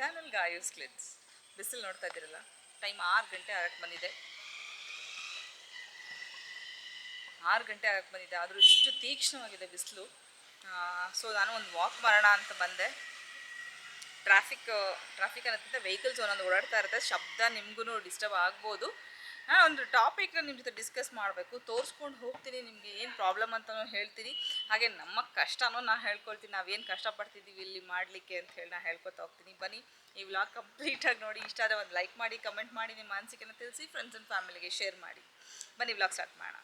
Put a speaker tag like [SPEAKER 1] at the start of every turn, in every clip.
[SPEAKER 1] Channel ಗಾಯೂಸ್ clips ಬಿಸಿಲು ನೋಡ್ತಾ ಇದ್ದೀರಲ್ಲ? ಟೈಮ್ ಆರು ಗಂಟೆ ಆಗಕ್ಕೆ ಬಂದಿದೆ. ಆರು ಗಂಟೆ ಆಗಕ್ಕೆ ಬಂದಿದೆ. ಆದರೂ ಇಷ್ಟು ತೀಕ್ಷ್ಣವಾಗಿದೆ ಬಿಸಿಲು. ಸೊ ನಾನು ಒಂದು ವಾಕ್ ಮಾಡೋಣ ಅಂತ ಬಂದೆ. ಟ್ರಾಫಿಕ್ ಟ್ರಾಫಿಕ್ ಅನ್ನೋದ್ಕಿಂತ ವೆಹಿಕಲ್ಸ್ ಒಂದೊಂದು ಓಡಾಡ್ತಾ ಇರುತ್ತೆ. ಶಬ್ದ ನಿಮಗೂ ಡಿಸ್ಟರ್ಬ್ ಆಗ್ಬೋದು. ನಾನು ಒಂದು ಟಾಪಿಕ್ನ ನಿಮ್ಮ ಜೊತೆ ಡಿಸ್ಕಸ್ ಮಾಡಬೇಕು. ತೋರಿಸ್ಕೊಂಡು ಹೋಗ್ತೀನಿ, ನಿಮಗೆ ಏನು ಪ್ರಾಬ್ಲಮ್ ಅಂತಲೂ ಹೇಳ್ತೀನಿ. ಹಾಗೆ ನಮ್ಮ ಕಷ್ಟನೂ ನಾನು ಹೇಳ್ಕೊಳ್ತೀನಿ. ನಾವೇನು ಕಷ್ಟಪಡ್ತಿದ್ದೀವಿ ಇಲ್ಲಿ ಮಾಡಲಿಕ್ಕೆ ಅಂತ ಹೇಳಿ ನಾನು ಹೇಳ್ಕೊತಾ ಹೋಗ್ತೀನಿ. ಬನ್ನಿ, ಈ ವ್ಲಾಗ್ ಕಂಪ್ಲೀಟಾಗಿ ನೋಡಿ. ಇಷ್ಟ ಆದರೆ ಒಂದು ಲೈಕ್ ಮಾಡಿ ಕಮೆಂಟ್ ಮಾಡಿ, ನಿಮ್ಮ ಅನಿಸಿಕೆನ ತಿಳಿಸಿ ಫ್ರೆಂಡ್ಸ್ ಆ್ಯಂಡ್ ಫ್ಯಾಮಿಲಿಗೆ ಶೇರ್ ಮಾಡಿ. ಬನ್ನಿ ವ್ಲಾಗ್ ಸ್ಟಾರ್ಟ್ ಮಾಡೋಣ.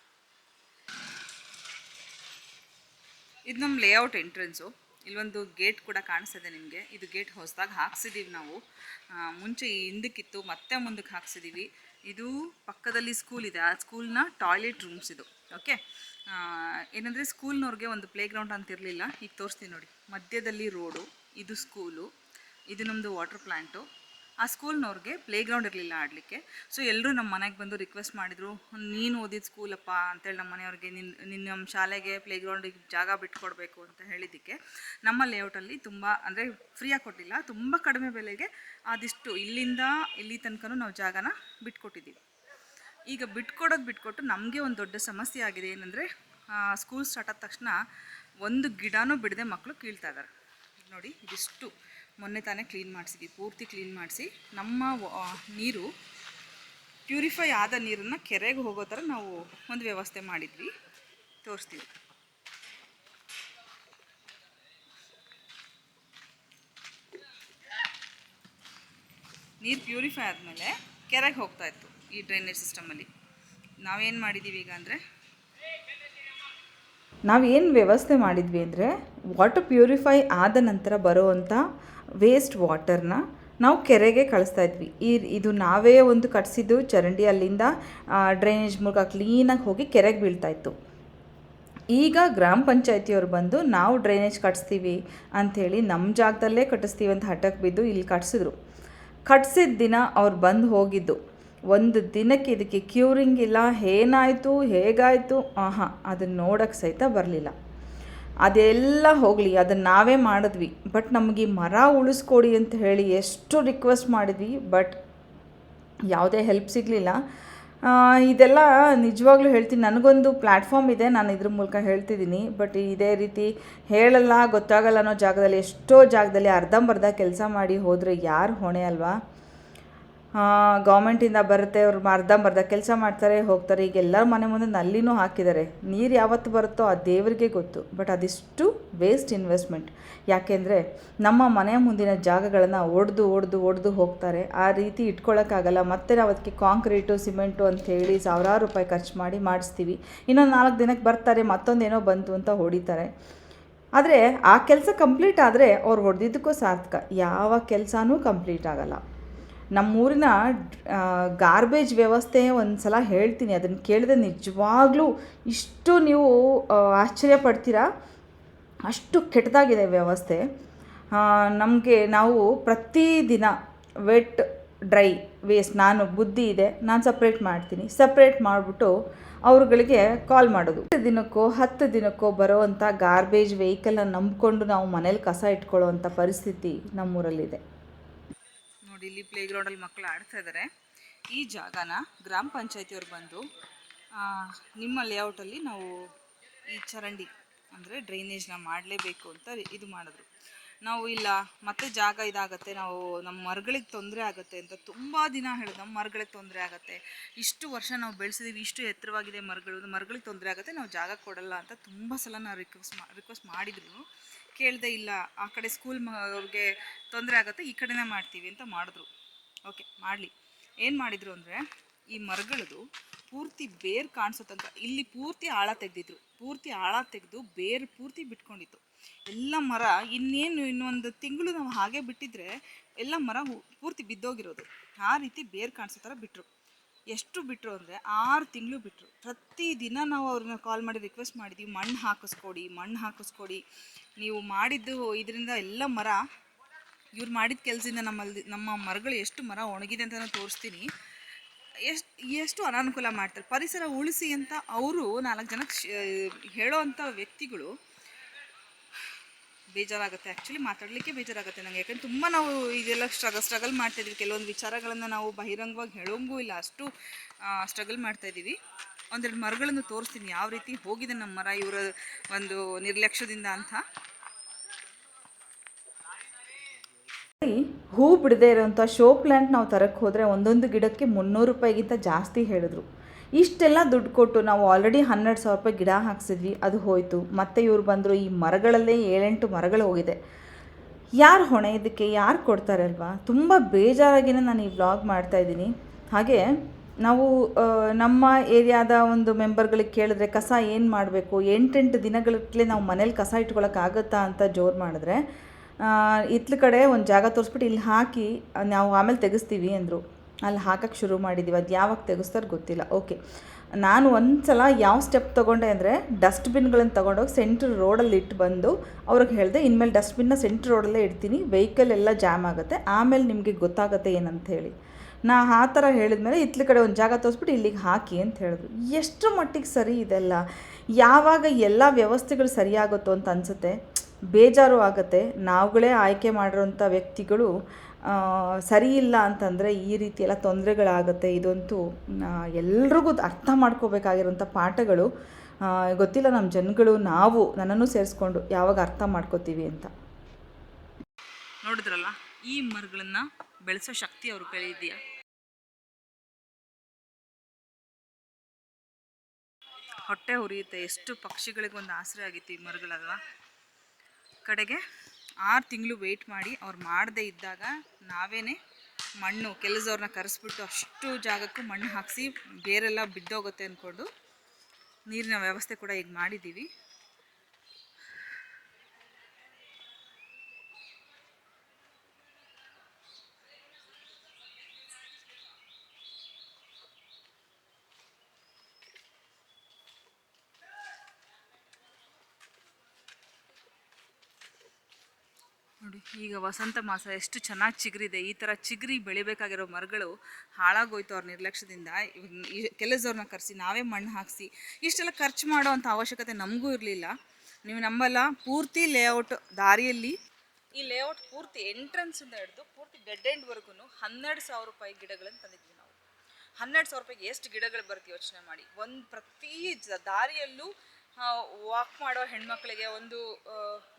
[SPEAKER 1] ಇದು ನಮ್ಮ ಲೇಔಟ್ ಎಂಟ್ರೆನ್ಸು ಇಲ್ಲೊಂದು ಗೇಟ್ ಕೂಡ ಕಾಣಿಸ್ತದೆ ನಿಮಗೆ. ಇದು ಗೇಟ್ ಹೊಸದಾಗಿ ಹಾಕ್ಸಿದ್ದೀವಿ ನಾವು. ಮುಂಚೆ ಹಿಂದಕ್ಕಿತ್ತು, ಮತ್ತೆ ಮುಂದಕ್ಕೆ ಹಾಕ್ಸಿದ್ದೀವಿ ಇದು ಪಕ್ಕದಲ್ಲಿ ಸ್ಕೂಲ್ ಇದೆ. ಆ ಸ್ಕೂಲ್ನ ಟಾಯ್ಲೆಟ್ ರೂಮ್ಸ್ ಇದು. ಓಕೆ ಏನಂದರೆ ಸ್ಕೂಲ್ನವ್ರಿಗೆ ಒಂದು ಪ್ಲೇ ಗ್ರೌಂಡ್ ಅಂತ ಇರಲಿಲ್ಲ ಈಗ ತೋರಿಸ್ತೀನಿ ನೋಡಿ. ಮಧ್ಯದಲ್ಲಿ ರೋಡು ಇದು ಸ್ಕೂಲು ಇದು ನಮ್ಮದು ವಾಟರ್ ಪ್ಲ್ಯಾಂಟು ಆ ಸ್ಕೂಲ್ನವ್ರಿಗೆ ಪ್ಲೇ ಗ್ರೌಂಡ್ ಇರಲಿಲ್ಲ ಆಡಲಿಕ್ಕೆ. ಸೊ ಎಲ್ಲರೂ ನಮ್ಮ ಮನೆಗೆ ಬಂದು ರಿಕ್ವೆಸ್ಟ್ ಮಾಡಿದರು, ನೀನು ಓದಿದ ಸ್ಕೂಲಪ್ಪ ಅಂತೇಳಿ ನಮ್ಮ ಮನೆಯವ್ರಿಗೆ ನಿನ್ನ ನಿನ್ನ ನಮ್ಮ ಶಾಲೆಗೆ ಪ್ಲೇ ಗ್ರೌಂಡಿಗೆ ಜಾಗ ಬಿಟ್ಕೊಡ್ಬೇಕು ಅಂತ ಹೇಳಿದ್ದಕ್ಕೆ, ನಮ್ಮ ಲೇಔಟಲ್ಲಿ ತುಂಬ, ಅಂದರೆ ಫ್ರೀಯಾಗಿ ಕೊಟ್ಟಿಲ್ಲ, ತುಂಬ ಕಡಿಮೆ ಬೆಲೆಗೆ ಆದಿಷ್ಟು ಇಲ್ಲಿಂದ ಇಲ್ಲಿ ತನಕನೂ ನಾವು ಜಾಗನ ಬಿಟ್ಕೊಟ್ಟಿದ್ದೀವಿ. ಈಗ ಬಿಟ್ಕೊಡೋದು ಬಿಟ್ಕೊಟ್ಟು ನಮಗೆ ಒಂದು ದೊಡ್ಡ ಸಮಸ್ಯೆ ಆಗಿದೆ ಏನಂದರೆ ಸ್ಕೂಲ್ ಸ್ಟಾರ್ಟ್ ಆದ ತಕ್ಷಣ ಒಂದು ಗಿಡನೂ ಬಿಡದೆ ಮಕ್ಕಳು ಕೀಳ್ತಾ ಇದ್ದಾರೆ ನೋಡಿ, ಇದಿಷ್ಟು. ಮೊನ್ನೆ ತಾನೇ ಕ್ಲೀನ್ ಮಾಡಿಸಿದ್ವಿ ಪೂರ್ತಿ ಕ್ಲೀನ್ ಮಾಡಿಸಿ, ನಮ್ಮ ನೀರು ಪ್ಯೂರಿಫೈ ಆದ ನೀರನ್ನು ಕೆರೆಗೆ ಹೋಗೋ ಥರ ನಾವು ಒಂದು ವ್ಯವಸ್ಥೆ ಮಾಡಿದ್ವಿ. ತೋರಿಸ್ತೀವಿ ನೀರು ಪ್ಯೂರಿಫೈ ಆದಮೇಲೆ ಕೆರೆಗೆ ಹೋಗ್ತಾ ಇತ್ತು ಈ ಡ್ರೈನೇಜ್ ಸಿಸ್ಟಮಲ್ಲಿ ನಾವೇನು ಮಾಡಿದ್ದೀವಿ ಈಗ ಅಂದರೆ?
[SPEAKER 2] ನಾವೇನು ವ್ಯವಸ್ಥೆ ಮಾಡಿದ್ವಿ ಅಂದರೆ, ವಾಟರ್ ಪ್ಯೂರಿಫೈ ಆದ ನಂತರ ಬರುವಂಥ ವೇಸ್ಟ್ ವಾಟರ್ನ ನಾವು ಕೆರೆಗೆ ಕಳಿಸ್ತಾ ಇದ್ವಿ. ಇದು ನಾವೇ ಒಂದು ಕಟ್ಸಿದ್ದು ಚರಂಡಿ ಅಲ್ಲಿಂದ ಡ್ರೈನೇಜ್ ಮೂಲಕ ಕ್ಲೀನಾಗಿ ಹೋಗಿ ಕೆರೆಗೆ ಬೀಳ್ತಾ ಇತ್ತು. ಈಗ ಗ್ರಾಮ ಪಂಚಾಯತಿಯವರು ಬಂದು ನಾವು ಡ್ರೈನೇಜ್ ಕಟ್ಸ್ತೀವಿ ಅಂಥೇಳಿ ನಮ್ಮ ಜಾಗದಲ್ಲೇ ಕಟ್ಟಿಸ್ತೀವಿ ಅಂತ ಹಠಕ್ಕೆ ಬಿದ್ದು ಇಲ್ಲಿ ಕಟ್ಸಿದ್ರು. ಕಟ್ಸಿದ ದಿನ ಅವ್ರು ಬಂದು ಹೋಗಿದ್ದು. ಒಂದು ದಿನಕ್ಕೆ ಇದಕ್ಕೆ ಕ್ಯೂರಿಂಗ್ ಇಲ್ಲ, ಏನಾಯಿತು, ಹೇಗಾಯಿತು, ಆಹಾ, ಅದನ್ನು ನೋಡೋಕ್ಕೆ ಸಹಿತ ಬರಲಿಲ್ಲ. ಅದೆಲ್ಲ ಹೋಗಲಿ, ಅದನ್ನು ನಾವೇ ಮಾಡಿದ್ವಿ. ಬಟ್ ನಮಗೆ ಮರ ಉಳಿಸ್ಕೊಡಿ ಅಂತ ಹೇಳಿ ಎಷ್ಟು ರಿಕ್ವೆಸ್ಟ್ ಮಾಡಿದ್ವಿ, ಬಟ್ ಯಾವುದೇ ಹೆಲ್ಪ್ ಸಿಗಲಿಲ್ಲ. ಇದೆಲ್ಲ ನಿಜವಾಗ್ಲೂ ಹೇಳ್ತೀನಿ, ನನಗೊಂದು ಪ್ಲ್ಯಾಟ್ಫಾರ್ಮ್ ಇದೆ, ನಾನು ಇದ್ರ ಮೂಲಕ ಹೇಳ್ತಿದ್ದೀನಿ. ಬಟ್ ಇದೇ ರೀತಿ ಹೇಳಲ್ಲ, ಗೊತ್ತಾಗಲ್ಲ ಅನ್ನೋ ಜಾಗದಲ್ಲಿ, ಎಷ್ಟೋ ಜಾಗದಲ್ಲಿ ಅರ್ಧಂಬರ್ಧ ಕೆಲಸ ಮಾಡಿ ಹೋದರೆ ಯಾರು ಹೊಣೆ ಅಲ್ವಾ? ಗೌರ್ಮೆಂಟಿಂದ ಬರುತ್ತೆ, ಅವ್ರು ಅರ್ಧಂಬರ್ಧ ಕೆಲಸ ಮಾಡ್ತಾರೆ, ಹೋಗ್ತಾರೆ, ಈಗ ಎಲ್ಲರ ಮನೆ ಮುಂದೆ ನಲ್ಲಿನೂ ಹಾಕಿದ್ದಾರೆ. ನೀರು ಯಾವತ್ತು ಬರುತ್ತೋ ಆ ದೇವರಿಗೆ ಗೊತ್ತು ಬಟ್ ಅದಿಷ್ಟು ವೇಸ್ಟ್ ಇನ್ವೆಸ್ಟ್ಮೆಂಟ್ ಯಾಕೆಂದರೆ ನಮ್ಮ ಮನೆ ಮುಂದಿನ ಜಾಗಗಳನ್ನು ಒಡೆದು ಒಡೆದು ಒಡೆದು ಹೋಗ್ತಾರೆ. ಆ ರೀತಿ ಇಟ್ಕೊಳ್ಳೋಕ್ಕಾಗಲ್ಲ ಮತ್ತೆ ನಾವು ಅದಕ್ಕೆ ಕಾಂಕ್ರೀಟು ಸಿಮೆಂಟು ಅಂತ ಹೇಳಿ ಸಾವಿರಾರು ರೂಪಾಯಿ ಖರ್ಚು ಮಾಡಿ ಮಾಡಿಸ್ತೀವಿ. ಇನ್ನೊಂದು ನಾಲ್ಕು ದಿನಕ್ಕೆ ಬರ್ತಾರೆ, ಮತ್ತೊಂದೇನೋ ಬಂತು ಅಂತ ಹೊಡಿತಾರೆ. ಆದರೆ ಆ ಕೆಲಸ ಕಂಪ್ಲೀಟ್ ಆದರೆ ಅವ್ರು ಹೊಡೆದಿದ್ದಕ್ಕೂ ಸಾರ್ಥಕ. ಯಾವ ಕೆಲಸನೂ ಕಂಪ್ಲೀಟ್ ಆಗಲ್ಲ. ನಮ್ಮೂರಿನ ಗಾರ್ಬೇಜ್ ವ್ಯವಸ್ಥೆ ಒಂದು ಸಲ ಹೇಳ್ತೀನಿ. ಅದನ್ನು ಕೇಳಿದ್ರೆ ನಿಜವಾಗ್ಲೂ ಇಷ್ಟು ನೀವು ಆಶ್ಚರ್ಯ ಪಡ್ತೀರಾ ಅಷ್ಟು ಕೆಟ್ಟದಾಗಿದೆ ವ್ಯವಸ್ಥೆ. ನಮಗೆ ನಾವು ಪ್ರತಿದಿನ ವೆಟ್ ಡ್ರೈ ವೇಸ್ಟ್ ನಾನು ಬುದ್ಧಿ ಇದೆ, ನಾನು ಸಪ್ರೇಟ್ ಮಾಡ್ತೀನಿ. ಸಪ್ರೇಟ್ ಮಾಡಿಬಿಟ್ಟು ಅವ್ರುಗಳಿಗೆ ಕಾಲ್ ಮಾಡೋದು. ಹತ್ತು ದಿನಕ್ಕೋ ಹತ್ತು ದಿನಕ್ಕೋ ಬರೋವಂಥ ಗಾರ್ಬೇಜ್ ವೆಹಿಕಲ್ನ ನಂಬಿಕೊಂಡು ನಾವು ಮನೇಲಿ ಕಸ ಇಟ್ಕೊಳ್ಳೋವಂಥ ಪರಿಸ್ಥಿತಿ ನಮ್ಮೂರಲ್ಲಿದೆ.
[SPEAKER 1] ಇಲ್ಲಿ ಪ್ಲೇ ಗ್ರೌಂಡಲ್ಲಿ ಮಕ್ಕಳು ಆಡ್ತಾ ಇದ್ದಾರೆ ಈ ಜಾಗನ ಗ್ರಾಮ ಪಂಚಾಯತಿಯವ್ರು ಬಂದು ನಿಮ್ಮ ಲೇಔಟಲ್ಲಿ ನಾವು ಈ ಚರಂಡಿ ಅಂದರೆ ಡ್ರೈನೇಜ್ನ ಮಾಡಲೇಬೇಕು ಅಂತ ಇದು ಮಾಡಿದ್ರು. ನಾವು ಇಲ್ಲ, ಮತ್ತೆ ಜಾಗ ಇದಾಗತ್ತೆ, ನಾವು ನಮ್ಮ ಮರಗಳಿಗೆ ತೊಂದರೆ ಆಗುತ್ತೆ ಅಂತ ತುಂಬ ದಿನ ಹೇಳಿದ್ರು. ನಮ್ಮ ಮರಗಳಿಗೆ ತೊಂದರೆ ಆಗುತ್ತೆ. ಇಷ್ಟು ವರ್ಷ ನಾವು ಬೆಳೆಸಿದೀವಿ, ಇಷ್ಟು ಎತ್ತರವಾಗಿದೆ ಮರಗಳು, ಮರಗಳಿಗೆ ತೊಂದರೆ ಆಗುತ್ತೆ, ನಾವು ಜಾಗ ಕೊಡಲ್ಲ ಅಂತ ತುಂಬ ಸಲ ನಾವು ರಿಕ್ವೆಸ್ಟ್ ಮಾ ರಿಕ್ವೆಸ್ಟ್ ಮಾಡಿದ್ರು. ಕೇಳದೆ ಇಲ್ಲ, ಆ ಕಡೆ ಸ್ಕೂಲ್ ಅವ್ರಿಗೆ ತೊಂದರೆ ಆಗುತ್ತೆ, ಈ ಕಡೆನೇ ಮಾಡ್ತೀವಿ ಅಂತ ಮಾಡಿದ್ರು. ಓಕೆ ಮಾಡಲಿ. ಏನು ಮಾಡಿದ್ರು ಅಂದರೆ, ಈ ಮರಗಳದು ಪೂರ್ತಿ ಬೇರು ಕಾಣಿಸೋ ತನಕ ಇಲ್ಲಿ ಪೂರ್ತಿ ಆಳ ತೆಗೆದಿದ್ರು. ಪೂರ್ತಿ ಆಳ ತೆಗೆದು ಬೇರು ಪೂರ್ತಿ ಬಿಟ್ಕೊಂಡಿತ್ತು. ಎಲ್ಲ ಮರ, ಇನ್ನೇನು ಇನ್ನೊಂದು ತಿಂಗಳು ನಾವು ಹಾಗೆ ಬಿಟ್ಟಿದ್ರೆ ಎಲ್ಲ ಮರ ಪೂರ್ತಿ ಬಿದ್ದೋಗಿರೋದು. ಆ ರೀತಿ ಬೇರು ಕಾಣಿಸೋ ಥರ ಬಿಟ್ಟರು ಎಷ್ಟು ಬಿಟ್ಟರು ಅಂದರೆ ಆರು ತಿಂಗಳು ಬಿಟ್ಟರು ಪ್ರತಿದಿನ ನಾವು ಅವ್ರನ್ನ ಕಾಲ್ ಮಾಡಿ ರಿಕ್ವೆಸ್ಟ್ ಮಾಡಿದ್ವಿ ಮಣ್ಣು ಹಾಕಿಸ್ಕೊಡಿ ಮಣ್ಣು ಹಾಕಿಸ್ಕೊಡಿ. ನೀವು ಮಾಡಿದ್ದು ಇದರಿಂದ ಎಲ್ಲ ಮರ, ಇವ್ರು ಮಾಡಿದ ಕೆಲಸದಿಂದ ನಮ್ಮಲ್ಲಿ, ನಮ್ಮ ಮರಗಳು ಎಷ್ಟು ಮರ ಒಣಗಿದೆ ಅಂತ ನಾನು ತೋರಿಸ್ತೀನಿ. ಎಷ್ಟು ಎಷ್ಟು ಅನಾನುಕೂಲ ಮಾಡ್ತಾರೆ. ಪರಿಸರ ಉಳಿಸಿ ಅಂತ ಅವರು ನಾಲ್ಕು ಜನಕ್ಕೆ ಹೇಳೋ ಅಂಥ ವ್ಯಕ್ತಿಗಳು ಬೇಜಾರಾಗುತ್ತೆ. ಆ್ಯಕ್ಚುಲಿ ಮಾತಾಡಲಿಕ್ಕೆ ಬೇಜಾರಾಗುತ್ತೆ ನನಗೆ ಯಾಕಂದ್ರೆ ತುಂಬ ನಾವು ಇದೆಲ್ಲ ಸ್ಟ್ರಗಲ್ ಸ್ಟ್ರಗಲ್ ಮಾಡ್ತಾಯಿದ್ವಿ ಕೆಲವೊಂದು ವಿಚಾರಗಳನ್ನು ನಾವು ಬಹಿರಂಗವಾಗಿ ಹೇಳೋಂಗೂ ಇಲ್ಲ. ಅಷ್ಟು ಸ್ಟ್ರಗಲ್ ಮಾಡ್ತಾಯಿದ್ದೀವಿ ಒಂದೆರಡು ಮರಗಳನ್ನು ತೋರಿಸ್ತೀನಿ. ಯಾವ ರೀತಿ ಹೋಗಿದೆ ನಮ್ಮ ಮರ ಇವರ ಒಂದು ನಿರ್ಲಕ್ಷ್ಯದಿಂದ ಅಂತ.
[SPEAKER 2] ಹೂ ಬಿಡದೇ ಇರೋಂಥ ಶೋ ಪ್ಲ್ಯಾಂಟ್ ನಾವು ತರಕ್ಕೆ ಹೋದರೆ ಒಂದೊಂದು ಗಿಡಕ್ಕೆ ಮುನ್ನೂರು ರೂಪಾಯಿಗಿಂತ ಜಾಸ್ತಿ ಹೇಳಿದ್ರು. ಇಷ್ಟೆಲ್ಲ ದುಡ್ಡು ಕೊಟ್ಟು ನಾವು ಆಲ್ರೆಡಿ ಹನ್ನೆರಡು ಸಾವಿರ ರೂಪಾಯಿ ಗಿಡ ಹಾಕ್ಸಿದ್ವಿ, ಅದು ಹೋಯಿತು. ಮತ್ತೆ ಇವ್ರು ಬಂದರು, ಈ ಮರಗಳಲ್ಲೇ ಏಳೆಂಟು ಮರಗಳು ಹೋಗಿದೆ. ಯಾರು ಹೊಣೆ ಇದಕ್ಕೆ? ಯಾರು ಕೊಡ್ತಾರೆ ಅಲ್ವಾ? ತುಂಬ ಬೇಜಾರಾಗಿನೇ ನಾನು ಈ ವ್ಲಾಗ್ ಮಾಡ್ತಾಯಿದ್ದೀನಿ ಹಾಗೆ, ನಾವು ನಮ್ಮ ಏರಿಯಾದ ಒಂದು ಮೆಂಬರ್ಗಳಿಗೆ ಕೇಳಿದ್ರೆ ಕಸ ಏನು ಮಾಡಬೇಕು? ಎಂಟೆಂಟು ದಿನಗಳೇ ನಾವು ಮನೇಲಿ ಕಸ ಇಟ್ಕೊಳ್ಳೋಕ್ಕಾಗತ್ತಾ ಅಂತ ಜೋರು ಮಾಡಿದ್ರೆ ಇತ್ಲ ಕಡೆ ಒಂದು ಜಾಗ ತೋರಿಸ್ಬಿಟ್ಟು ಇಲ್ಲಿ ಹಾಕಿ, ನಾವು ಆಮೇಲೆ ತೆಗೆಸ್ತೀವಿ ಅಂದರು. ಅಲ್ಲಿ ಹಾಕಕ್ಕೆ ಶುರು ಮಾಡಿದ್ದೀವಿ ಅದು ಯಾವಾಗ ತೆಗೆಸ್ತಾರೆ ಗೊತ್ತಿಲ್ಲ. ಓಕೆ ನಾನು ಒಂದು ಸಲ ಯಾವ ಸ್ಟೆಪ್ ತೊಗೊಂಡೆ ಅಂದರೆ ಡಸ್ಟ್ಬಿನ್ಗಳನ್ನು ತೊಗೊಂಡೋಗಿ ಸೆಂಟ್ರ್ ರೋಡಲ್ಲಿ ಇಟ್ಟು ಬಂದು ಅವ್ರಿಗೆ ಹೇಳಿದೆ, ಇನ್ಮೇಲೆ ಡಸ್ಟ್ಬಿನ್ನ ಸೆಂಟ್ರ್ ರೋಡಲ್ಲೇ ಇಡ್ತೀನಿ ವೆಹಿಕಲ್ ಎಲ್ಲ ಜಾಮ್ ಆಗುತ್ತೆ, ಆಮೇಲೆ ನಿಮಗೆ ಗೊತ್ತಾಗುತ್ತೆ ಏನಂತ ಹೇಳಿ. ನಾ ಆ ಥರ ಹೇಳಿದ್ಮೇಲೆ ಇತ್ಲ ಕಡೆ ಒಂದು ಜಾಗ ತೋರಿಸ್ಬಿಟ್ಟು ಇಲ್ಲಿಗೆ ಹಾಕಿ ಅಂತ ಹೇಳಿದ್ರು. ಎಷ್ಟು ಮಟ್ಟಿಗೆ ಸರಿ ಇದೆಲ್ಲ? ಯಾವಾಗ ಎಲ್ಲ ವ್ಯವಸ್ಥೆಗಳು ಸರಿಯಾಗುತ್ತೋ ಅಂತ ಅನಿಸುತ್ತೆ. ಬೇಜಾರು ಆಗುತ್ತೆ. ನಾವುಗಳೇ ಆಯ್ಕೆ ಮಾಡಿರೋಂಥ ವ್ಯಕ್ತಿಗಳು ಸರಿ ಇಲ್ಲ ಅಂತಂದರೆ ಈ ರೀತಿ ಎಲ್ಲ ತೊಂದರೆಗಳಾಗುತ್ತೆ. ಇದಂತೂ ಎಲ್ರಿಗೂ ಅರ್ಥ ಮಾಡ್ಕೋಬೇಕಾಗಿರುವಂಥ ಪಾಠಗಳು. ಗೊತ್ತಿಲ್ಲ ನಮ್ಮ ಜನಗಳು, ನಾವು ನನ್ನನ್ನು ಸೇರಿಸ್ಕೊಂಡು ಯಾವಾಗ ಅರ್ಥ ಮಾಡ್ಕೋತೀವಿ ಅಂತ.
[SPEAKER 1] ನೋಡಿದ್ರಲ್ಲ, ಈ ಮರಗಳನ್ನು ಬೆಳೆಸೋ ಶಕ್ತಿ ಅವ್ರ ಕೈ ಇದೆಯಾ? ಹೊಟ್ಟೆ ಉರಿಯುತ್ತೆ. ಎಷ್ಟು ಪಕ್ಷಿಗಳಿಗೆ ಒಂದು ಆಸರೆ ಆಗಿತ್ತು ಈ ಮರಗಳಲ್ವಾ? ಕಡೆಗೆ ಆರು ತಿಂಗಳು ವೆಯ್ಟ್ ಮಾಡಿ ಅವ್ರು ಮಾಡದೇ ಇದ್ದಾಗ ನಾವೇ ಮಣ್ಣು ಕೆಲಸದವ್ರನ್ನ ಕರೆಸ್ಬಿಟ್ಟು ಅಷ್ಟು ಜಾಗಕ್ಕೂ ಮಣ್ಣು ಹಾಕಿಸಿ ಬೇರೆಲ್ಲ ಬಿದ್ದೋಗುತ್ತೆ ಅಂದ್ಕೊಂಡು ನೀರಿನ ವ್ಯವಸ್ಥೆ ಕೂಡ ಈಗ ಮಾಡಿದ್ದೀವಿ. ನೋಡಿ. ಈಗ ವಸಂತ ಮಾಸ ಎಷ್ಟು ಚೆನ್ನಾಗಿ ಚಿಗುರಿದೆ. ಈ ಥರ ಚಿಗುರಿ ಬೆಳಿಬೇಕಾಗಿರೋ ಮರಗಳು ಹಾಳಾಗೋಯ್ತು ಅವ್ರ ನಿರ್ಲಕ್ಷ್ಯದಿಂದ. ಕೆಲಸದವ್ರನ್ನ ಕರೆಸಿ, ನಾವೇ ಮಣ್ಣು ಹಾಕಿಸಿ, ಇಷ್ಟೆಲ್ಲ ಖರ್ಚು ಮಾಡೋವಂಥ ಅವಶ್ಯಕತೆ ನಮಗೂ ಇರಲಿಲ್ಲ. ನೀವು ನಂಬಲ್ಲ ಪೂರ್ತಿ ಲೇಔಟ್ ದಾರಿಯಲ್ಲಿ ಈ ಲೇಔಟ್ ಪೂರ್ತಿ ಎಂಟ್ರೆನ್ಸಿಂದ ಹಿಡಿದು ಪೂರ್ತಿ ಡೆಡ್ ಎಂಡ್ವರೆಗೂ ಹನ್ನೆರಡು ಸಾವಿರ ರೂಪಾಯಿ ಗಿಡಗಳನ್ನು ತಂದಿದ್ವಿ ನಾವು. ಹನ್ನೆರಡು ಸಾವಿರ ರೂಪಾಯಿಗೆ ಎಷ್ಟು ಗಿಡಗಳು ಬರ್ತೀವಿ ಯೋಚನೆ ಮಾಡಿ. ಒಂದು ಪ್ರತಿ ದಾರಿಯಲ್ಲೂ ವಾಕ್ ಮಾಡೋ ಹೆಣ್ಮಕ್ಳಿಗೆ ಒಂದು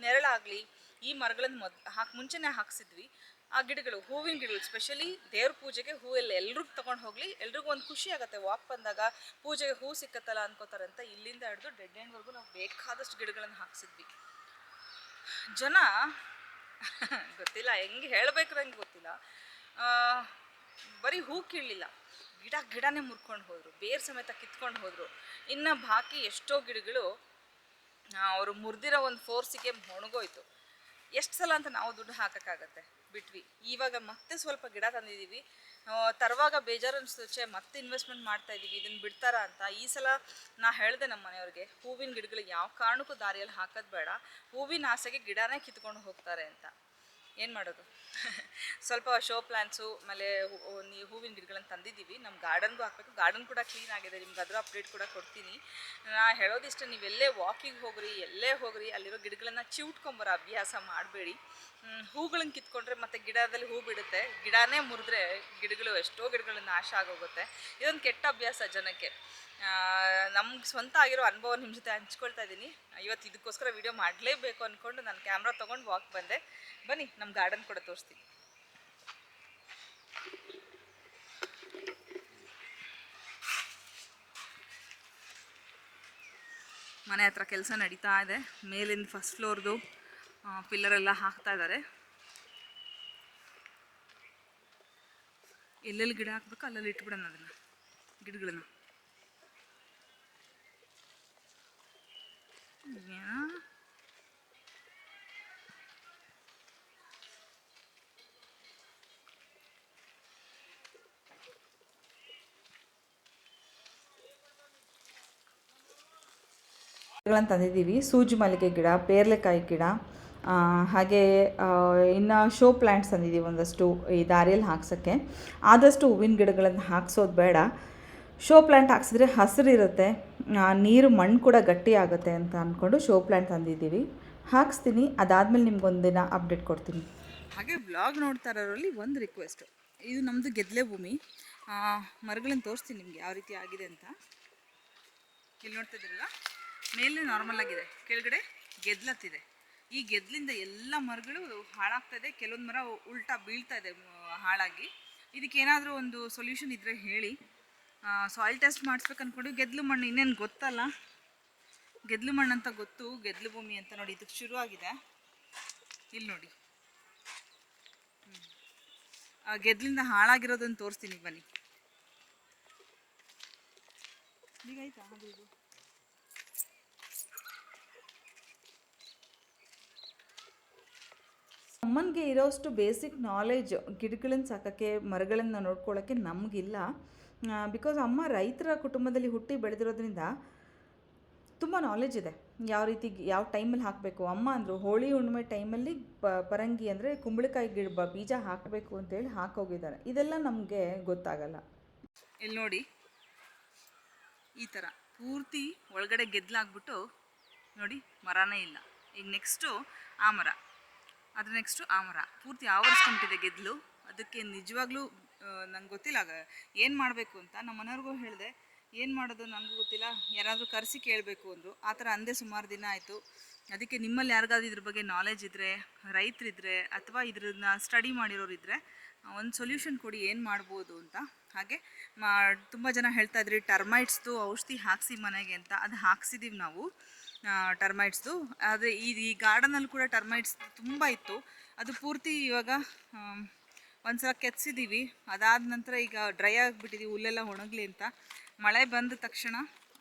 [SPEAKER 1] ನೆರಳಾಗಲಿ ಈ ಮರಗಳನ್ನು ಮೊದ್ ಹಾಕಿ ಮುಂಚೆನೇ ಹಾಕ್ಸಿದ್ವಿ. ಆ ಗಿಡಗಳು, ಹೂವಿನ ಗಿಡಗಳು ಸ್ಪೆಷಲಿ ದೇವ್ರ ಪೂಜೆಗೆ ಹೂವೆಲ್ಲ ಎಲ್ರಿಗೂ ತಗೊಂಡು ಹೋಗ್ಲಿ, ಎಲ್ರಿಗೂ ಒಂದು ಖುಷಿ ಆಗುತ್ತೆ. ವಾಕ್ ಬಂದಾಗ ಪೂಜೆಗೆ ಹೂ ಸಿಕ್ಕತ್ತಲ್ಲ ಅಂತ ಇಲ್ಲಿಂದ ಹಿಡಿದು ಡೆಡ್ ಎಂಡ್ವರೆಗೂ ನಾವು ಬೇಕಾದಷ್ಟು ಗಿಡಗಳನ್ನು ಹಾಕ್ಸಿದ್ವಿ. ಜನ ಗೊತ್ತಿಲ್ಲ, ಹೆಂಗೆ ಹೇಳ್ಬೇಕು ನಂಗೆ ಗೊತ್ತಿಲ್ಲ. ಬರೀ ಹೂ ಕೀಳಲಿಲ್ಲ. ಗಿಡ ಗಿಡನೇ ಮುರ್ಕೊಂಡು ಹೋದರು, ಬೇರ್ ಸಮೇತ ಕಿತ್ಕೊಂಡು ಹೋದರು. ಇನ್ನು ಬಾಕಿ ಎಷ್ಟೋ ಗಿಡಗಳು ಅವರು ಮುರಿದಿರೋ ಒಂದು ಫೋರ್ಸಿಗೆ ಒಣಗೋಯ್ತು ಎಷ್ಟು ಸಲ ಅಂತ ನಾವು ದುಡ್ಡು ಹಾಕೋಕ್ಕಾಗತ್ತೆ? ಬಿಟ್ವಿ. ಇವಾಗ ಮತ್ತೆ ಸ್ವಲ್ಪ ಗಿಡ ತಂದಿದ್ದೀವಿ ತರುವಾಗ ಬೇಜಾರು ಅನಿಸ್ತುಚೆ ಮತ್ತೆ ಇನ್ವೆಸ್ಟ್ಮೆಂಟ್ ಮಾಡ್ತಾ ಇದ್ದೀವಿ ಇದನ್ನು ಬಿಡ್ತಾರಾ ಅಂತ. ಈ ಸಲ ನಾ ಹೇಳಿದೆ ನಮ್ಮ ಮನೆಯವ್ರಿಗೆ, ಹೂವಿನ ಗಿಡಗಳಿಗೆ ಯಾವ ಕಾರಣಕ್ಕೂ ದಾರಿಯಲ್ಲಿ ಹಾಕೋದು ಬೇಡ. ಹೂವಿನ ಆಸೆಗೆ ಗಿಡನೇ ಕಿತ್ಕೊಂಡು ಹೋಗ್ತಾರೆ ಅಂತ. ಏನು ಮಾಡೋದು? ಸ್ವಲ್ಪ ಶೋ ಪ್ಲ್ಯಾನ್ಸು ಆಮೇಲೆ ಹೂ- ನೀ ಹೂವಿನ ಗಿಡಗಳನ್ನು ತಂದಿದ್ದೀವಿ. ನಮ್ಮ ಗಾರ್ಡನ್ಗೂ ಹಾಕಬೇಕು. ಗಾರ್ಡನ್ ಕೂಡ ಕ್ಲೀನ್ ಆಗಿದೆ. ನಿಮ್ಗೆ ಅದರ ಅಪ್ಡೇಟ್ ಕೂಡ ಕೊಡ್ತೀನಿ. ನಾ ಹೇಳೋದಿಷ್ಟ ನೀವೆಲ್ಲೇ ವಾಕಿಂಗ್ ಹೋಗ್ರಿ, ಎಲ್ಲೇ ಹೋಗ್ರಿ, ಅಲ್ಲಿರೋ ಗಿಡಗಳನ್ನು ಚಿವುಟ್ಕೊಂಬರೋ ಅಭ್ಯಾಸ ಮಾಡಬೇಡಿ. ಹೂಗಳನ್ನ ಕಿತ್ಕೊಂಡ್ರೆ ಮತ್ತೆ ಗಿಡದಲ್ಲಿ ಹೂ ಬಿಡುತ್ತೆ. ಗಿಡನೇ ಮುರಿದ್ರೆ ಗಿಡಗಳು ಎಷ್ಟೋ ಗಿಡಗಳು ನಾಶ ಆಗೋಗುತ್ತೆ. ಇದೊಂದು ಕೆಟ್ಟ ಅಭ್ಯಾಸ ಜನಕ್ಕೆ. ನಮ್ಗೆ ಸ್ವಂತ ಆಗಿರೋ ಅನುಭವ ನಿಮ್ಮ ಜೊತೆ ಹಂಚ್ಕೊಳ್ತಾ ಇದ್ದೀನಿ ಇವತ್ತು ಇದಕ್ಕೋಸ್ಕರ ವಿಡಿಯೋ ಮಾಡಲೇಬೇಕು ಅಂದ್ಕೊಂಡು ನಾನು ಕ್ಯಾಮ್ರಾ ತೊಗೊಂಡು ವಾಕ್ ಬಂದೆ. ಬನ್ನಿ ನಮ್ಮ ಗಾರ್ಡನ್ ಕೂಡ ತೋರಿಸ್ತೀನಿ. ಮನೆ ಹತ್ರ ಕೆಲಸ ನಡೀತಾ ಇದೆ. ಮೇಲಿಂದ ಫಸ್ಟ್ ಫ್ಲೋರ್ದು ಪಿಲ್ಲರ್ ಎಲ್ಲ ಹಾಕ್ತಾ ಇದ್ದಾರೆ ಎಲ್ಲೆಲ್ಲಿ ಗಿಡ ಹಾಕ್ಬೇಕು ಅಲ್ಲಲ್ಲಿ ಇಟ್ಬಿಡೋಣ ಅದನ್ನು, ಗಿಡಗಳನ್ನ.
[SPEAKER 2] ಗಿಡಗಳನ್ನು ತಂದಿದ್ದೀವಿ. ಸೂಜಿ ಮಲ್ಲಿಗೆ ಗಿಡ, ಪೇರ್ಲೆಕಾಯಿ ಗಿಡ ಹಾಗೆ ಇನ್ನು ಶೋ ಪ್ಲ್ಯಾಂಟ್ಸ್ ತಂದಿದ್ದೀವಿ ಒಂದಷ್ಟು ಈ ದಾರಿಯಲ್ಲಿ ಹಾಕ್ಸೋಕ್ಕೆ. ಆದಷ್ಟು ಹೂವಿನ ಗಿಡಗಳನ್ನು ಹಾಕ್ಸೋದು ಬೇಡ. ಶೋ ಪ್ಲ್ಯಾಂಟ್ ಹಾಕ್ಸಿದ್ರೆ ಹಸಿರಿರುತ್ತೆ ನೀರು ಮಣ್ಣು ಕೂಡ ಗಟ್ಟಿ ಆಗುತ್ತೆ ಅಂತ ಅಂದ್ಕೊಂಡು ಶೋ ಪ್ಲ್ಯಾಂಟ್ ತಂದಿದ್ದೀವಿ. ಹಾಕಿಸ್ತೀನಿ. ಅದಾದಮೇಲೆ ನಿಮ್ಗೊಂದಿನ ಅಪ್ಡೇಟ್ ಕೊಡ್ತೀನಿ.
[SPEAKER 1] ಹಾಗೆ ಬ್ಲಾಗ್ ನೋಡ್ತಾ ಇರೋರಲ್ಲಿ ಒಂದು ರಿಕ್ವೆಸ್ಟು ಇದು ನಮ್ಮದು ಗೆದ್ಲೆ ಭೂಮಿ. ಮರಗಳನ್ನು ತೋರಿಸ್ತೀನಿ ನಿಮಗೆ. ಯಾವ ರೀತಿ ಆಗಿದೆ ಅಂತ. ಇಲ್ಲಿ ನೋಡ್ತಾ ಮೇಲೆ ನಾರ್ಮಲ್ ಆಗಿದೆ. ಕೆಳಗಡೆ ಗೆದ್ಲತ್ತಿದೆ ಈ ಗೆದ್ಲಿಂದ ಎಲ್ಲ ಮರಗಳು ಹಾಳಾಗ್ತಾ ಇದೆ ಕೆಲವೊಂದು ಮರ ಉಲ್ಟಾ ಬೀಳ್ತಾ ಇದೆ ಹಾಳಾಗಿ. ಇದಕ್ಕೆ ಏನಾದರೂ ಒಂದು ಸೊಲ್ಯೂಷನ್ ಇದ್ದರೆ ಹೇಳಿ. ಸಾಯಿಲ್ ಟೆಸ್ಟ್ ಮಾಡಿಸ್ಬೇಕು ಅಂದ್ಕೊಂಡು ಗೆದ್ಲು ಮಣ್ಣು ಇನ್ನೇನು ಗೊತ್ತಲ್ಲ. ಗೆದ್ಲು ಮಣ್ಣು ಅಂತ ಗೊತ್ತು. ಗೆದ್ಲು ಭೂಮಿ ಅಂತ ನೋಡಿ ಇದಕ್ಕೆ ಶುರು ಆಗಿದೆ ಇಲ್ಲಿ ನೋಡಿ ಗೆದ್ಲಿಂದ ಹಾಳಾಗಿರೋದನ್ನು ತೋರಿಸ್ತೀನಿ, ಬನ್ನಿ ಈಗ ಆಯ್ತಾ ಅದು ಇದು
[SPEAKER 2] ಅಮ್ಮನಿಗೆ ಇರೋಷ್ಟು ಬೇಸಿಕ್ ನಾಲೆಜ್ ಗಿಡಗಳನ್ನ ಸಾಕೋಕ್ಕೆ ಮರಗಳನ್ನು ನೋಡ್ಕೊಳ್ಳೋಕ್ಕೆ ನಮಗಿಲ್ಲ. ಬಿಕಾಸ್ ಅಮ್ಮ ರೈತರ ಕುಟುಂಬದಲ್ಲಿ ಹುಟ್ಟಿ ಬೆಳೆದಿರೋದ್ರಿಂದ ತುಂಬ ನಾಲೆಜ್ ಇದೆ. ಯಾವ ರೀತಿ ಯಾವ ಟೈಮಲ್ಲಿ ಹಾಕಬೇಕು? ಅಮ್ಮ ಅಂದರು, ಹೋಳಿ ಹುಣ್ಣಿಮೆ ಟೈಮಲ್ಲಿ ಪ ಪರಂಗಿ ಅಂದರೆ ಕುಂಬಳಕಾಯಿ ಗಿಡ ಬೀಜ ಹಾಕಬೇಕು ಅಂತೇಳಿ ಹಾಕೋಗಿದ್ದಾರೆ. ಇದೆಲ್ಲ ನಮಗೆ ಗೊತ್ತಾಗಲ್ಲ.
[SPEAKER 1] ಇಲ್ಲಿ ನೋಡಿ. ಈ ಥರ ಪೂರ್ತಿ ಒಳಗಡೆ ಗೆದ್ಲಾಗ್ಬಿಟ್ಟು ನೋಡಿ, ಮರನೇ ಇಲ್ಲ. ಈಗ ನೆಕ್ಸ್ಟು ಆ ಮರ. ಅದ್ರ ನೆಕ್ಸ್ಟು ಆಮರ. ಮರ ಪೂರ್ತಿ ಆವರಿಸ್ಕೊಂಬಿಟ್ಟಿದೆ ಗೆದ್ಲು. ಅದಕ್ಕೆ ನಿಜವಾಗ್ಲೂ ನಂಗೆ ಗೊತ್ತಿಲ್ಲ. ಏನು ಮಾಡಬೇಕು ಅಂತ ನಮ್ಮ ಮನೆಯವ್ರಿಗೂ ಹೇಳಿದೆ. ಏನು ಮಾಡೋದು ನನಗೂ ಗೊತ್ತಿಲ್ಲ. ಯಾರಾದರೂ ಕರೆಸಿ ಕೇಳಬೇಕು ಅಂದರು. ಆ ಥರ ಅಂದೇ ಸುಮಾರು ದಿನ ಆಯಿತು. ಅದಕ್ಕೆ ನಿಮ್ಮಲ್ಲಿ ಯಾರಿಗಾದ್ರೂ ಇದ್ರ ಬಗ್ಗೆ ನಾಲೆಜ್ ಇದ್ದರೆ ರೈತರಿದ್ದರೆ ಅಥವಾ ಇದ್ರನ್ನ ಸ್ಟಡಿ ಮಾಡಿರೋರು ಇದ್ದರೆ ಒಂದು ಸೊಲ್ಯೂಷನ್ ಕೊಡಿ, ಏನು ಮಾಡ್ಬೋದು ಅಂತ. ಹಾಗೆ ಮಾ, ತುಂಬ ಜನ ಹೇಳ್ತಾ ಇದ್ರಿ ಟರ್ಮೈಟ್ಸ್ದು ಔಷಧಿ ಹಾಕ್ಸಿ ಮನೆಗೆ ಅಂತ. ಅದು ಹಾಕ್ಸಿದ್ದೀವಿ ನಾವು. ಟರ್ಮೈಟ್ಸ್ದು ಆದರೆ ಈ ಈ ಗಾರ್ಡನಲ್ಲಿ ಕೂಡ ಟರ್ಮೈಟ್ಸ್ ತುಂಬ ಇತ್ತು. ಅದು ಪೂರ್ತಿ ಇವಾಗ ಒಂದು ಸಲ ಕೆತ್ತಿಸಿದ್ದೀವಿ ಅದಾದ ನಂತರ ಈಗ ಡ್ರೈ ಆಗಿಬಿಟ್ಟಿದ್ದೀವಿ ಹುಲ್ಲೆಲ್ಲ ಒಣಗಲಿ ಅಂತ. ಮಳೆ ಬಂದ ತಕ್ಷಣ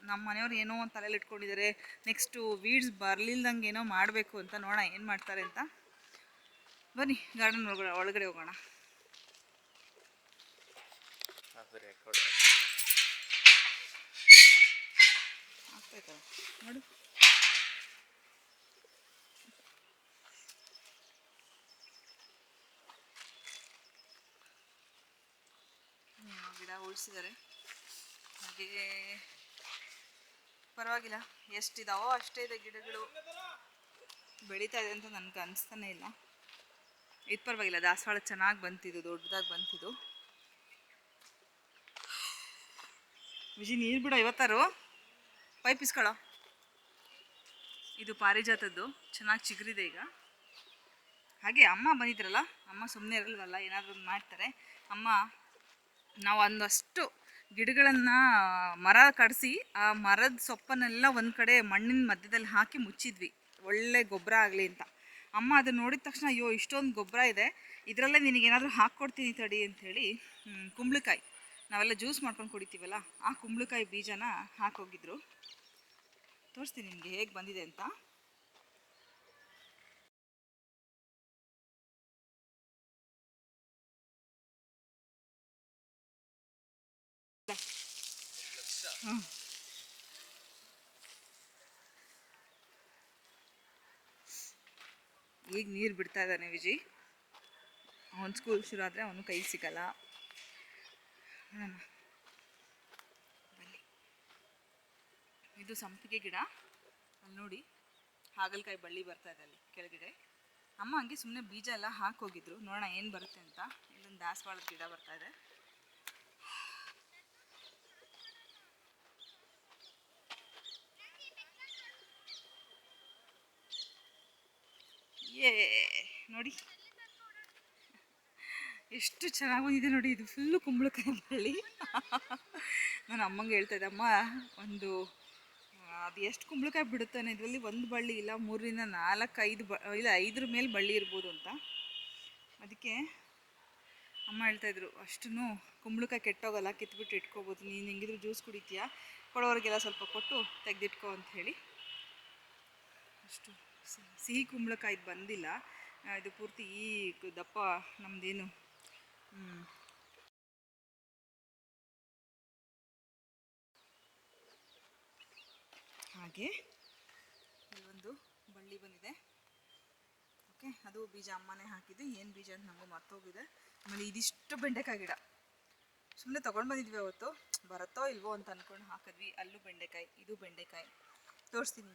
[SPEAKER 1] ನಮ್ಮ ಮನೆಯವ್ರು ಏನೋ ಒಂದು ತಲೆಯಲ್ಲಿ ಇಟ್ಕೊಂಡಿದ್ದಾರೆ ನೆಕ್ಸ್ಟು ವೀಡ್ಸ್ ಬರಲಿಲ್ದಂಗೆ ಏನೋ ಮಾಡಬೇಕು ಅಂತ ನೋಡೋಣ ಏನು ಮಾಡ್ತಾರೆ ಅಂತ. ಬನ್ನಿ ಗಾರ್ಡನ್ ಒಳಗಡೆ ಒಳಗಡೆ ಹೋಗೋಣ. ನೋಡು ಹ್ಮ್, ಗಿಡ ಉಳಿಸಿದ್ದಾರೆ. ಹಾಗೆ ಪರವಾಗಿಲ್ಲ, ಎಷ್ಟಿದಾವೋ ಅಷ್ಟೇ ಇದೆ ಗಿಡಗಳು. ಬೆಳೀತಾ ಇದೆ ಅಂತ ನನಗೆ ಅನಿಸ್ತಾನೆ ಇಲ್ಲ. ಇದು ಪರವಾಗಿಲ್ಲ, ದಾಸವಾಳ ಚೆನ್ನಾಗಿ ಬಂತಿದ್ದು, ದೊಡ್ಡದಾಗಿ ಬಂತಿದ್ದು. ವಿಜಿ, ನೀರು ಬಿಡೋ ಇವತ್ತಾರು ಪೈಪ್ ಇಸ್ಕೊಳ್ಳೋ. ಇದು ಪಾರಿಜಾತದ್ದು, ಚೆನ್ನಾಗಿ ಚಿಗುರಿದೆ ಈಗ. ಹಾಗೆ ಅಮ್ಮ ಬಂದಿದ್ರಲ್ಲ, ಅಮ್ಮ ಸುಮ್ಮನೆ ಇರಲ್ವಲ್ಲ, ಏನಾದರೂ ಮಾಡ್ತಾರೆ. ಅಮ್ಮ ನಾವು ಒಂದಷ್ಟು ಗಿಡಗಳನ್ನು ಮರ ಕಡಿಸಿ ಆ ಮರದ ಸೊಪ್ಪನ್ನೆಲ್ಲ ಒಂದು ಕಡೆ ಮಣ್ಣಿನ ಮಧ್ಯದಲ್ಲಿ ಹಾಕಿ ಮುಚ್ಚಿದ್ವಿ. ಒಳ್ಳೆ ಗೊಬ್ಬರ ಆಗಲಿ ಅಂತ. ಅಮ್ಮ ಅದನ್ನ ನೋಡಿದ ತಕ್ಷಣ, ಅಯ್ಯೋ, ಇಷ್ಟೊಂದು ಗೊಬ್ಬರ ಇದೆ. ಇದರಲ್ಲೇ ನಿನಗೇನಾದರೂ ಹಾಕ್ಕೊಡ್ತೀನಿ ತಡಿ ಅಂಥೇಳಿ ಕುಂಬಳಕಾಯಿ. ನಾವೆಲ್ಲ ಜ್ಯೂಸ್ ಮಾಡ್ಕೊಂಡು ಕುಡಿತೀವಲ್ಲ, ಆ ಕುಂಬಳಕಾಯಿ ಬೀಜನ ಹಾಕೋಗಿದ್ರು ತೋರಿಸ್ತೀನಿ ನಿಮಗೆ ಹೇಗೆ ಬಂದಿದೆ ಅಂತ. ಈಗ ನೀರು ಬಿಡ್ತಾ ಇದ್ದಾನೆ ವಿಜಿ. ಅವನ ಸ್ಕೂಲ್ ಶುರು ಆದರೆ ಅವನು ಕೈ ಸಿಗಲ್ಲ. ಇದು ಸಂಪಿಗೆ ಗಿಡ. ಅಲ್ಲಿ ನೋಡಿ. ಹಾಗಲಕಾಯಿ ಬಳ್ಳಿ ಬರ್ತಾ ಇದೆ ಅಲ್ಲಿ ಕೆಳಗಡೆ. ಅಮ್ಮ ಹಂಗೆ ಸುಮ್ಮನೆ ಬೀಜ ಎಲ್ಲ ಹಾಕೋಗಿದ್ರು ನೋಡೋಣ ಏನು ಬರುತ್ತೆ ಅಂತ. ಇಲ್ಲೊಂದು ದಾಸವಾಳದ ಗಿಡ ಬರ್ತಾ ಇದೆ. ಏ ನೋಡಿ. ಎಷ್ಟು ಚೆನ್ನಾಗಿ ಬಂದಿದೆ ನೋಡಿ, ಇದು ಫುಲ್ಲು ಕುಂಬಳಕಾಯಿ ಬಳ್ಳಿ ನಾನು ಅಮ್ಮಂಗೆ ಹೇಳ್ತಾ ಇದ್ದೆ, ಅಮ್ಮ, ಒಂದು, ಅದು ಎಷ್ಟು ಕುಂಬಳಕಾಯಿ ಬಿಡುತ್ತಾನೆ ಇದರಲ್ಲಿ ಒಂದು ಬಳ್ಳಿ ಇಲ್ಲ, ಮೂರರಿಂದ ನಾಲ್ಕು, ಐದು ಬ, ಇಲ್ಲ, ಐದರ ಮೇಲೆ ಬಳ್ಳಿ ಇರ್ಬೋದು ಅಂತ. ಅದಕ್ಕೆ ಅಮ್ಮ ಹೇಳ್ತಾಯಿದ್ರು ಅಷ್ಟು ಕುಂಬಳಕಾಯಿ ಕೆಟ್ಟೋಗಲ್ಲ, ಕಿತ್ಬಿಟ್ಟು ಇಟ್ಕೋಬೋದು. ನೀನು ಹೆಂಗಿದ್ರು ಜ್ಯೂಸ್ ಕುಡಿತೀಯಾ? ಕೊಡೋರಿಗೆಲ್ಲ ಸ್ವಲ್ಪ ಕೊಟ್ಟು ತೆಗೆದಿಟ್ಕೋ ಅಂತ ಹೇಳಿ. ಅಷ್ಟು. ಸಿಹಿ ಕುಂಬಳಕಾಯಿ ಬಂದಿಲ್ಲ. ಇದು ಪೂರ್ತಿ ಈ ದಪ್ಪ ನಮ್ಮದೇನು ಹಾಗೆ ಇಲ್ಲೊಂದು ಬಳ್ಳಿ ಬಂದಿದೆ. ಓಕೆ, ಅದು ಬೀಜ ಅಮ್ಮನೇ ಹಾಕಿದ್ದು. ಏನು ಬೀಜ ಅಂತ ನಮಗೂ ಮರ್ತೋಗಿದೆ. ಆಮೇಲೆ ಇದಿಷ್ಟು ಬೆಂಡೆಕಾಯಿ ಗಿಡ. ಸುಮ್ಮನೆ ತೊಗೊಂಡು ಬಂದಿದ್ವಿ ಅವತ್ತು. ಬರುತ್ತೋ ಇಲ್ವೋ ಅಂತ ಅಂದ್ಕೊಂಡು ಹಾಕಿದ್ವಿ. ಅಲ್ಲೂ ಬೆಂಡೆಕಾಯಿ, ಇದು ಬೆಂಡೆಕಾಯಿ. ತೋರಿಸ್ತೀನಿ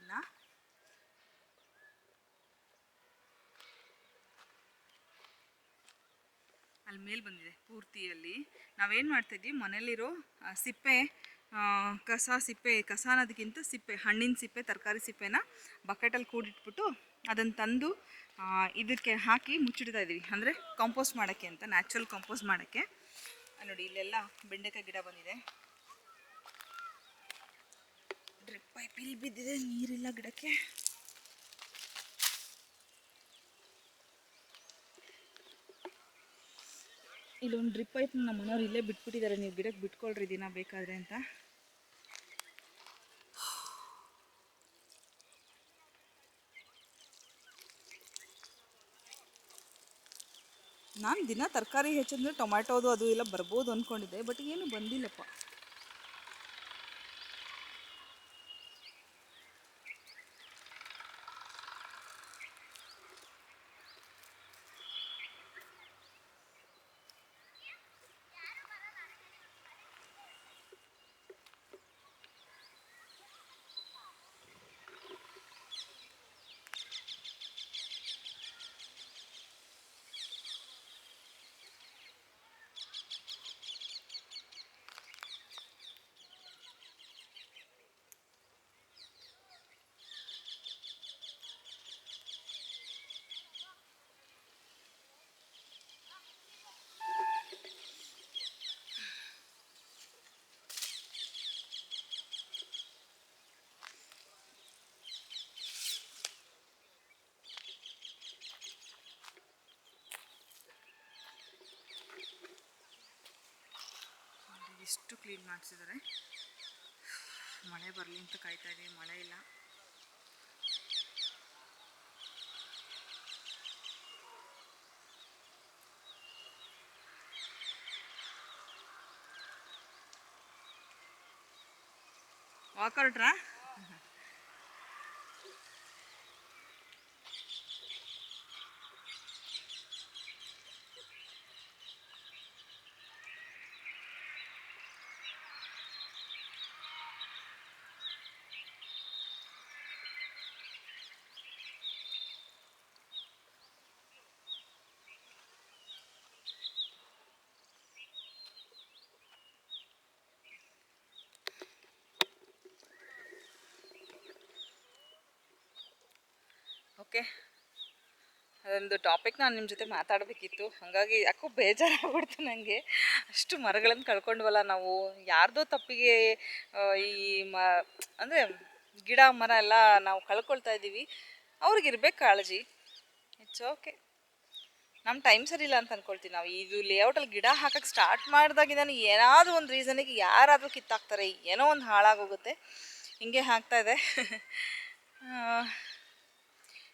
[SPEAKER 1] ಅಲ್ಲಿ ಮೇಲೆ ಬಂದಿದೆ ಪೂರ್ತಿಯಲ್ಲಿ. ನಾವೇನು ಮಾಡ್ತಾಯಿದ್ವಿ ಮನೇಲಿರೋ ಸಿಪ್ಪೆ ಕಸ ಸಿಪ್ಪೆ, ಕಸ ಅನ್ನೋದಕ್ಕಿಂತ ಸಿಪ್ಪೆ, ಹಣ್ಣಿನ ಸಿಪ್ಪೆ, ತರಕಾರಿ ಸಿಪ್ಪೆನ ಬಕೆಟಲ್ಲಿ ಕೂಡಿಟ್ಬಿಟ್ಟು ಅದನ್ನು ತಂದು ಇದಕ್ಕೆ ಹಾಕಿ ಮುಚ್ಚಿಡ್ತಾ ಇದ್ದೀವಿ ಅಂದರೆ ಕಾಂಪೋಸ್ಟ್ ಮಾಡೋಕ್ಕೆ ಅಂತ ನ್ಯಾಚುರಲ್ ಕಾಂಪೋಸ್ಟ್ ಮಾಡೋಕ್ಕೆ. ನೋಡಿ, ಇಲ್ಲೆಲ್ಲ ಬೆಂಡೆಕಾಯಿ ಗಿಡ ಬಂದಿದೆ. ಡ್ರಿಪ್ ಪೈಪ್, ಇಲ್ಲಿ ಬಿದ್ದಿದೆ, ನೀರಿಲ್ಲ ಗಿಡಕ್ಕೆ. ಇಲ್ಲೊಂದು ಡ್ರಿಪ್ ಐತೆ ನಮ್ಮ ಮನೆಯವ್ರು ಇಲ್ಲೇ ಬಿಟ್ಬಿಟ್ಟಿದ್ದಾರೆ ನೀವು ಗಿಡಕ್ಕೆ ಬಿಟ್ಕೊಳ್ರಿ, ದಿನ ಬೇಕಾದ್ರೆ ಅಂತ. ನಾನು ದಿನ ತರಕಾರಿ ಹೆಚ್ಚಂದರೆ ಟೊಮ್ಯಾಟೋದು ಅದು ಎಲ್ಲ ಬರ್ಬೋದು ಅಂದ್ಕೊಂಡಿದ್ದೆ ಬಟ್ ಏನು ಬಂದಿಲ್ಲಪ್ಪ ನೋಡಿ ಎಷ್ಟು ಕ್ಲೀನ್ ಮಾಡಿಸಿದ್ದಾರೆ. ಮಳೆ ಬರಲಿ ಅಂತ ಕಾಯ್ತಾ ಇದ್ದೀವಿ ಮಳೆ ಇಲ್ಲ. Walk okay. ಅದೊಂದು ಟಾಪಿಕ್ ನಾನು ನಿಮ್ಮ ಜೊತೆ ಮಾತಾಡಬೇಕಿತ್ತು. ಹಾಗಾಗಿ ಯಾಕೋ ಬೇಜಾರಾಗ್ಬಿಡ್ತು ನನಗೆ ಅಷ್ಟು ಮರಗಳನ್ನು ಕಳ್ಕೊಂಡ್ವಲ್ಲ ನಾವು. ಯಾರ್ದೋ ತಪ್ಪಿಗೆ ಈ ಮ, ಅಂದರೆ ಗಿಡ, ಮರ ಎಲ್ಲ ನಾವು ಕಳ್ಕೊಳ್ತಾ ಇದ್ದೀವಿ. ಅವ್ರಿಗಿರ್ಬೇಕು ಕಾಳಜಿ. ಇಟ್ಸ್ ಓಕೆ ನಮ್ಮ ಟೈಮ್ ಸರಿ ಇಲ್ಲ ಅಂತ ಅನ್ಕೊಳ್ತೀವಿ ನಾವು. ಇದು ಲೇಔಟಲ್ಲಿ ಗಿಡ ಹಾಕಕ್ಕೆ ಸ್ಟಾರ್ಟ್ ಮಾಡಿದಾಗಿಂದ ಏನಾದರೂ ಒಂದು ರೀಸನಿಗೆ ಯಾರಾದರೂ ಕಿತ್ತಾಕ್ತಾರೆ. ಏನೋ ಒಂದು ಹಾಳಾಗೋಗುತ್ತೆ. ಹಿಂಗೆ ಹಾಕ್ತಾ ಇದೆ.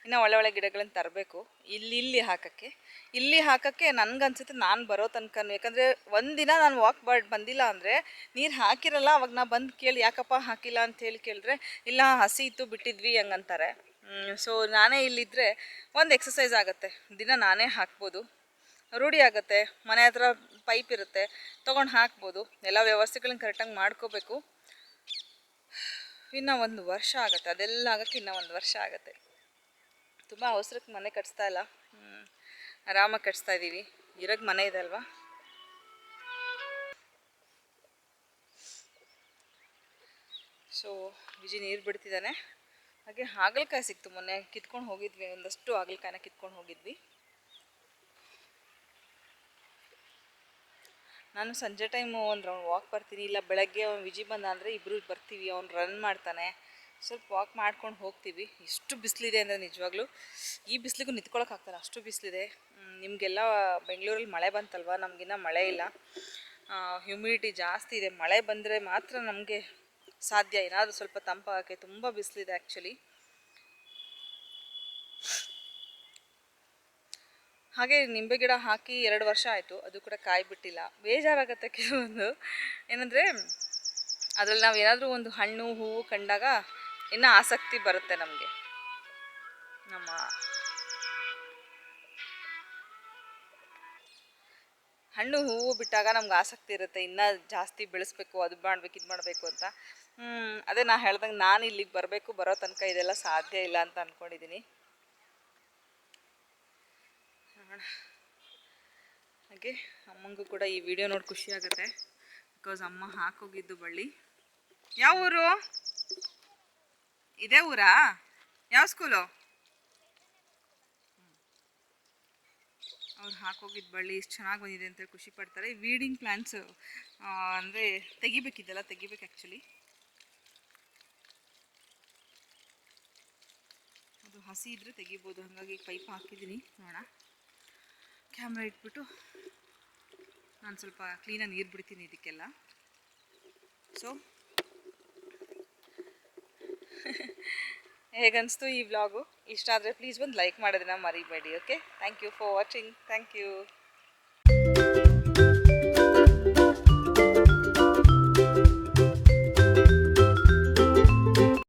[SPEAKER 1] ಇನ್ನೂ ಒಳ್ಳೆ ಒಳ್ಳೆ ಗಿಡಗಳನ್ನ ತರಬೇಕು. ಇಲ್ಲಿ ಇಲ್ಲಿ ಹಾಕೋಕ್ಕೆ. ಇಲ್ಲಿ ಹಾಕೋಕ್ಕೆ ನನಗನ್ಸುತ್ತೆ ನಾನು ಬರೋ ತನಕ ಯಾಕಂದರೆ ಒಂದಿನ ನಾನು ವಾಕ್ ಬರ್ಡ್ ಬಂದಿಲ್ಲ ಅಂದರೆ ನೀರು ಹಾಕಿರಲ್ಲ, ಅವಾಗ ನಾ ಬಂದು ಕೇಳಿ, ಯಾಕಪ್ಪ ಹಾಕಿಲ್ಲ? ಅಂತ ಹೇಳಿ ಕೇಳಿದ್ರೆ, ಇಲ್ಲ, ಹಸಿ ಇತ್ತು, ಬಿಟ್ಟಿದ್ವಿ, ಹಂಗಂತಾರೆ. ಸೊ ನಾನೇ ಇಲ್ಲಿದ್ದರೆ ಒಂದು ಎಕ್ಸಸೈಸ್ ಆಗುತ್ತೆ. ದಿನ ನಾನೇ ಹಾಕ್ಬೋದು. ರೂಢಿ ಆಗುತ್ತೆ. ಮನೆ ಹತ್ರ ಪೈಪ್ ಇರುತ್ತೆ. ತೊಗೊಂಡು ಹಾಕ್ಬೋದು. ಎಲ್ಲ ವ್ಯವಸ್ಥೆಗಳನ್ನ ಕರೆಕ್ಟಾಗಿ ಮಾಡ್ಕೋಬೇಕು. ಇನ್ನು ಒಂದು ವರ್ಷ ಆಗುತ್ತೆ. ಅದೆಲ್ಲ ಆಗೋಕ್ಕೆ ಇನ್ನೂ ಒಂದು ವರ್ಷ ಆಗುತ್ತೆ. ತುಂಬ ಅವಸರಕ್ಕೆ ಮನೆ ಕಟ್ಸ್ತಾ ಇಲ್ಲ. ಹ್ಞೂ ಆರಾಮಾಗಿ ಕಟ್ಸ್ತಾ ಇದ್ದೀವಿ ಇರೋಕ್ಕೆ ಮನೆ ಇದೆ ಅಲ್ವಾ? ಸೊ ವಿಜಿ ನೀರು ಬಿಡ್ತಿದ್ದಾನೆ ಹಾಗೆ ಹಾಗಲಕಾಯಿ ಸಿಕ್ತು ಮೊನ್ನೆ. ಕಿತ್ಕೊಂಡು ಹೋಗಿದ್ವಿ. ಒಂದಷ್ಟು ಹಾಗಲಕಾಯಿನ ಕಿತ್ಕೊಂಡು ಹೋಗಿದ್ವಿ. ನಾನು ಸಂಜೆ ಟೈಮು ಒಂದು ರೌಂಡ್ ವಾಕ್ ಬರ್ತೀನಿ. ಇಲ್ಲ, ಬೆಳಗ್ಗೆ ಅವ್ನು ವಿಜಿ ಬಂದ ಅಂದರೆ ಇಬ್ಬರು ಬರ್ತೀವಿ. ಅವ್ನು ರನ್ ಮಾಡ್ತಾನೆ. ಸ್ವಲ್ಪ ವಾಕ್ ಮಾಡ್ಕೊಂಡು ಹೋಗ್ತೀವಿ. ಎಷ್ಟು ಬಿಸಿಲಿದೆ ಅಂದರೆ ನಿಜವಾಗ್ಲೂ. ಈ ಬಿಸಿಲಿಗೂ ನಿಂತ್ಕೊಳಕ್ಕೆ ಆಗ್ತಾರೆ, ಅಷ್ಟು ಬಿಸಿಲಿದೆ. ನಿಮಗೆಲ್ಲ ಬೆಂಗಳೂರಲ್ಲಿ ಮಳೆ ಬಂತಲ್ವ? ನಮಗಿನ್ನ ಮಳೆ ಇಲ್ಲ. ಹ್ಯುಮಿಡಿಟಿ ಜಾಸ್ತಿ ಇದೆ. ಮಳೆ ಬಂದರೆ ಮಾತ್ರ ನಮಗೆ ಸಾಧ್ಯ. ಏನಾದರೂ ಸ್ವಲ್ಪ ತಂಪಾಗಕ್ಕೆ ತುಂಬ ಬಿಸಿಲಿದೆ ಆ್ಯಕ್ಚುಲಿ ಹಾಗೆ ನಿಂಬೆ ಗಿಡ ಹಾಕಿ ಎರಡು ವರ್ಷ ಆಯಿತು. ಅದು ಕೂಡ ಕಾಯಿ ಬಿಟ್ಟಿಲ್ಲ ಬೇಜಾರಾಗತ್ತೆ ಕೆಲವೊಂದು. ಏನಂದರೆ, ಅದರಲ್ಲಿ ನಾವು ಏನಾದರೂ ಒಂದು ಹಣ್ಣು, ಹೂವು ಕಂಡಾಗ ಇನ್ನೂ ಆಸಕ್ತಿ ಬರುತ್ತೆ ನಮಗೆ. ನಮ್ಮ ಹಣ್ಣು ಹೂವು ಬಿಟ್ಟಾಗ ನಮ್ಗೆ ಆಸಕ್ತಿ ಇರುತ್ತೆ. ಇನ್ನೂ ಜಾಸ್ತಿ ಬೆಳೆಸ್ಬೇಕು, ಅದು ಮಾಡ್ಬೇಕು, ಇದು ಮಾಡಬೇಕು ಅಂತ. ಅದೇ ನಾ ಹೇಳ್ದಂಗೆ ನಾನು ಇಲ್ಲಿಗೆ ಬರಬೇಕು, ಬರೋ ತನಕ ಇದೆಲ್ಲ ಸಾಧ್ಯ ಇಲ್ಲ ಅಂತ ಅಂದ್ಕೊಂಡಿದ್ದೀನಿ ಹಾಗೆ ಅಮ್ಮಂಗೂ ಕೂಡ ಈ ವಿಡಿಯೋ ನೋಡಿ ಖುಷಿ ಆಗುತ್ತೆ. ಬಿಕಾಸ್ ಅಮ್ಮ ಹಾಕೋಗಿದ್ದು ಬಳ್ಳಿ. ಯಾವ ಊರು ಇದೇ ಊರಾ? ಯಾವ ಸ್ಕೂಲು? ಅವ್ರು ಹಾಕೋಗಿದ್ದ ಬಳ್ಳಿ ಇಷ್ಟು ಚೆನ್ನಾಗಿ ಬಂದಿದೆ ಅಂತ ಖುಷಿ ಪಡ್ತಾರೆ. ವೀಡಿಂಗ್ ಪ್ಲಾಂಟ್ಸ್ ಅಂದರೆ ತೆಗಿಬೇಕಿದ್ದೆಲ್ಲ ತೆಗಿಬೇಕು ಆ್ಯಕ್ಚುಲಿ ಅದು ಹಸಿ ಇದ್ದರೆ ತೆಗಿಬೋದು. ಹಾಗಾಗಿ ಪೈಪ್ ಹಾಕಿದ್ದೀನಿ. ನೋಡೋಣ. ಕ್ಯಾಮ್ರಾ ಇಟ್ಬಿಟ್ಟು ನಾನು ಸ್ವಲ್ಪ ಕ್ಲೀನಾಗಿ ನೀರು ಬಿಡ್ತೀನಿ ಇದಕ್ಕೆಲ್ಲ. ಸೊ ಹೇಗನ್ನಿಸ್ತು ಈ ವ್ಲಾಗು? ಇಷ್ಟ ಆದರೆ ಪ್ಲೀಸ್ ಬಂದು ಲೈಕ್ ಮಾಡೋದನ್ನ ಮರಿಬೇಡಿ okay thank you for watching thank you